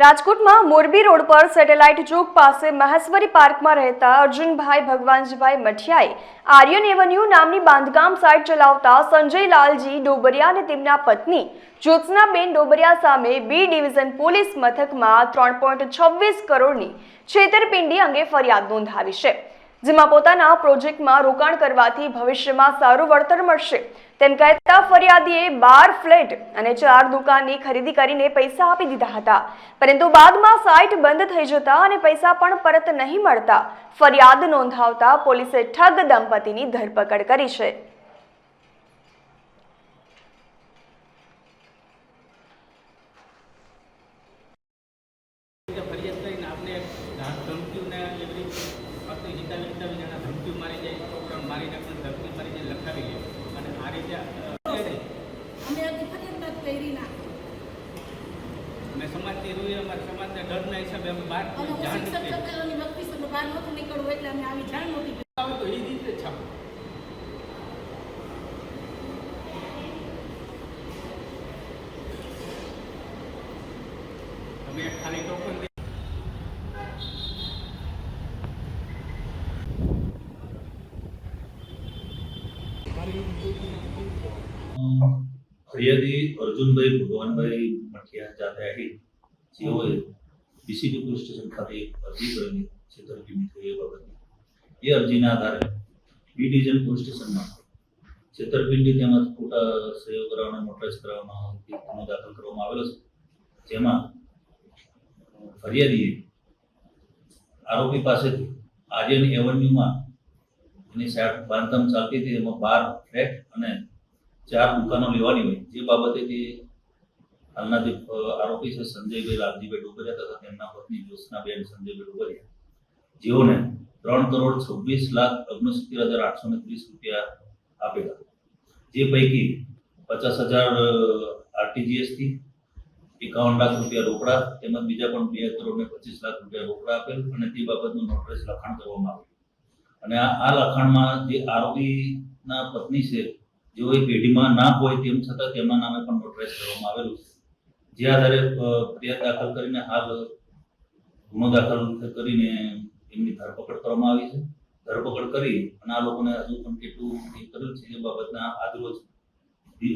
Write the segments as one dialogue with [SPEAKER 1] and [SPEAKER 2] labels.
[SPEAKER 1] રાજકોટમાં મોરબી રોડ પર સેટેલાઇટ ચોક પાસે મહેશ્વરી પાર્કમાં રહેતા અર્જુનભાઈ ભગવાનજીભાઈ મઠિયાએ આર્યન એવન્યુ નામની બાંધકામ સાઇટ ચલાવતા સંજયલાલજી ડોબરિયા અને તેમના પત્ની જ્યોત્સનાબેન ડોબરિયા સામે બી ડિવિઝન પોલીસ મથકમાં ત્રણ પોઈન્ટ છવ્વીસ કરોડની છેતરપિંડી અંગે ફરિયાદ નોંધાવી છે. જેમાં પોતાના પ્રોજેક્ટમાં રોકાણ કરવાથી ભવિષ્યમાં સારું વળતર મળશે. તેમ કહેતા ફરિયાદીએ બાર ફ્લેટ અને ચાર દુકાનની ખરીદી કરીને પૈસા આપી દીધા હતા. પરંતુ બાદમાં સાઇટ બંધ થઈ જતા અને પૈસા પણ પરત નહીં મળતા. ફરિયાદ નોંધાવતા પોલીસે ઠગ દંપતીની ધરપકડ કરી છે.
[SPEAKER 2] ફરિયાદ કરીને આપને ધમકીઓને એવી હિતાવી હિતાવી જણા ધમકીઓ મારી જાય છોકરાને મારી નાખીને ધમકી મારી જાય લખાવી લે. અને આ રીતે
[SPEAKER 3] અમે નથી
[SPEAKER 2] સમાજથી રૂએ અમારા સમાજના ડરના હિસાબે અમે બહાર જાણ નથી
[SPEAKER 3] છત્રાઓની બહાર નહોતું નીકળવું એટલે અમે આવી જાણ નહોતી કરી.
[SPEAKER 2] આવે તો એ રીતે છાપો તમે એક ખાલી ટોકન દઈ
[SPEAKER 4] ફરિયાદી અર્જુનભાઈ ભગવાનભાઈ મઠિયા આહિર જેઓએ બીસીબી પોલીસ સ્ટેશન ખાતે અરજી કરેલી છેતરપિંડી થઈ એ બાબતે. એ અરજીના આધારે બી ડિવિઝન પોલીસ સ્ટેશનમાં છેતરપિંડી તેમજ ખોટા સહયોગ કરાવવાનો નોટરાઇઝ કરવામાં ગુનો દાખલ કરવામાં આવેલો છે. જેમાં ફરિયાદીએ આરોપી પાસેથી આર્યન એવન્યુમાં એની સાઈડ બાંધકામ ચાલતી હતી, એમાં બાર ફ્લેટ અને ચાર દુકાનો લેવાની હોય. જે બાબતે તે હાલના જે આરોપી છે, સંજયભાઈ લાલજીભાઈ ડોબરિયા તથા તેમના પત્ની જ્યોત્સનાબેન સંજયભાઈ ડોબરિયા, જેઓને ત્રણ કરોડ છવ્વીસ લાખ ઓગણસિત્તેર હજાર આઠસો ને ત્રીસ રૂપિયા આપેલા. જે પૈકી પચાસ હજાર આરટીજીએસથી એકાવન લાખ રૂપિયા રોકડા તેમજ બીજા પણ બે કરોડ ને પચીસ લાખ રૂપિયા રોકડા આપેલ અને તે બાબતનું નોટરાઇઝ લખાણ કરવામાં આવ્યું અને આ લખાણમાં જે આરોપીના પત્ની છે જેઓ એ પેઢીમાં ના હોય તેમ છતાં તેમના નામે પણ નોટરાઇઝ કરવામાં આવેલું છે. જે આધારે ફરિયાદ દાખલ કરીને હાલ ગુનો દાખલ કરીને એમની ધરપકડ કરવામાં આવી છે. ધરપકડ કરી અને આ લોકોને હજુ પણ કેટલું કરેલ છે એ બાબતના આજરોજ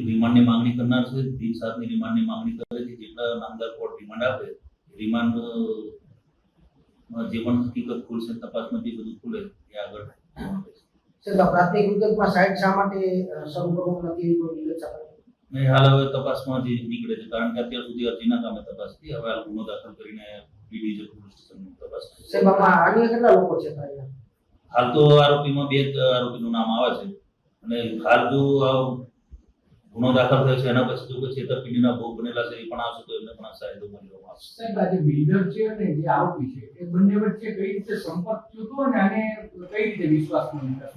[SPEAKER 4] રિમાન્ડની માંગણી કરનાર છે. દિન સાતની રિમાન્ડની માંગણી કરે છે. જેટલા નામદાર કોર્ટ રિમાન્ડ આપે, રિમાન્ડ જે પણ હકીકત ખુલશે તપાસમાં જે બધું ખુલે એ આગળ.
[SPEAKER 5] છતાં પ્રાથમિક વિગતમાં સાઇટ શા માટે શરૂ કરવામાં નથી એવી વિગત સામે
[SPEAKER 4] હાલ હવે તપાસમાં જે નીકળે છે કારણ કે અત્યાર સુધી અરજીના કામે તપાસ થઈ હવે હાલ ગુનો દાખલ કરીને ડિવિઝન પોલીસ સ્ટેશનની તપાસ
[SPEAKER 5] સાહેબ કેટલા લોકો છે?
[SPEAKER 4] હાલ તો આરોપીમાં બે આરોપીનું નામ આવે છે અને હાલ જો ગુનો દાખલ થયો છે, એના પછી જો કોઈ છેતરપિંડીના ભોગ બનેલા છે, એ પણ આવશે, તો એમને પણ આ સાયદો મળી આવશે.
[SPEAKER 6] સાહેબ આજે બિલ્ડર છે અને જે આરોપી છે, એ બંને વચ્ચે કઈ રીતે સંપર્ક થયો અને આને કઈ રીતે વિશ્વાસ મળ્યો